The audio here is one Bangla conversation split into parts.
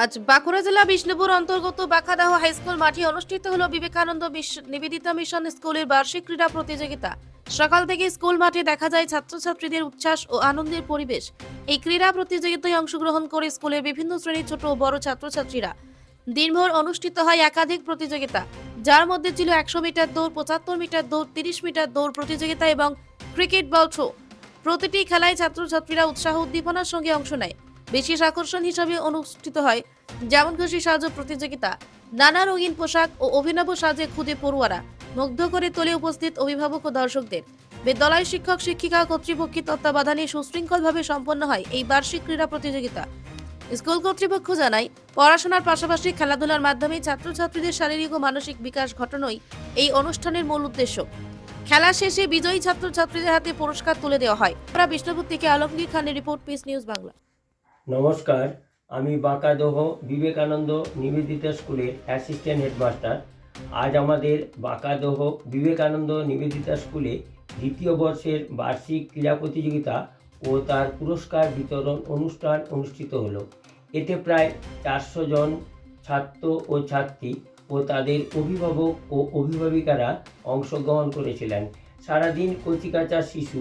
আজ বাঁকুড়া জেলা বিষ্ণুপুর অন্তর্গত বাঁকাদাহ হাইস্কুল মাঠে অনুষ্ঠিত হলো বিবেকানন্দ নিবেদিতা মিশন স্কুলের বার্ষিক ক্রীড়া প্রতিযোগিতা। সকাল থেকে স্কুল মাঠে দেখা যায় ছাত্রছাত্রীদের উচ্ছ্বাস ও আনন্দের পরিবেশ। এই ক্রীড়া প্রতিযোগিতায় অংশগ্রহণ করে স্কুলের বিভিন্ন শ্রেণির ছোট ও বড় ছাত্রছাত্রীরা। দিনভর অনুষ্ঠিত হয় একাধিক প্রতিযোগিতা, যার মধ্যে ছিল একশো মিটার দৌড়, পঁচাত্তর মিটার দৌড়, তিরিশ মিটার দৌড় প্রতিযোগিতা এবং ক্রিকেট বল থ্রো প্রতিটি খেলায় ছাত্রছাত্রীরা উৎসাহ উদ্দীপনার সঙ্গে অংশ নেয়। বিশেষ আকর্ষণ হিসাবে অনুষ্ঠিত হয়। যেমন খুশি সাজ প্রতিযোগিতা, নানা রঙিন পোশাক ও অভিনব সাজে খুদে পড়ুয়ারা মুগ্ধ করে তোলে উপস্থিত অভিভাবক ও দর্শকদের। বিদ্যালয় শিক্ষক, শিক্ষিকা কর্তৃপক্ষের তত্ত্বাবধানে সুশৃঙ্খলভাবে সম্পন্ন হয় এই বার্ষিক ক্রীড়া প্রতিযোগিতা। স্কুল কর্তৃপক্ষ জানায়, পড়াশোনার পাশাপাশি খেলাধুলার মাধ্যমে ছাত্রছাত্রীদের শারীরিক ও মানসিক বিকাশ ঘটানোই এই অনুষ্ঠানের মূল উদ্দেশ্য। খেলা শেষে বিজয়ী ছাত্রছাত্রীদের হাতে পুরস্কার তুলে দেওয়া হয়। বিষ্ণুপুর থেকে আলমগীর খানের রিপোর্ট, পিস নিউজ বাংলা। নমস্কার, আমি বাঁকাদহ বিবেকানন্দ নিবেদিতা স্কুলের অ্যাসিস্ট্যান্ট হেডমাস্টার। আজ আমাদের বাঁকাদহ বিবেকানন্দ নিবেদিতা স্কুলে দ্বিতীয় বর্ষের বার্ষিক ক্রীড়া প্রতিযোগিতা ও তার পুরস্কার বিতরণ অনুষ্ঠান অনুষ্ঠিত হলো। এতে প্রায় চারশো জন ছাত্র ও ছাত্রী ও তাদের অভিভাবক ও অভিভাবিকারা অংশগ্রহণ করেছিলেন। সারাদিন কচিকাচা শিশু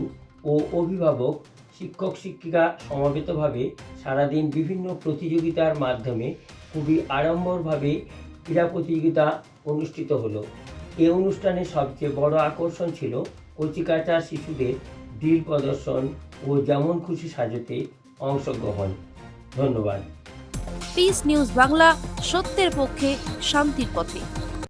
ও অভিভাবক শিক্ষক শিক্ষিকা সমবেতভাবে সারাদিন বিভিন্ন প্রতিযোগিতার মাধ্যমে খুবই আড়ম্বরভাবে ক্রীড়া প্রতিযোগিতা অনুষ্ঠিত হলো। এই অনুষ্ঠানে সবচেয়ে বড় আকর্ষণ ছিল কচিকাচা শিশুদের ডিল প্রদর্শন ও যেমন খুশি সাজাতে অংশগ্রহণ। ধন্যবাদ। পিস নিউজ বাংলা সত্যের পক্ষে, শান্তির পথে।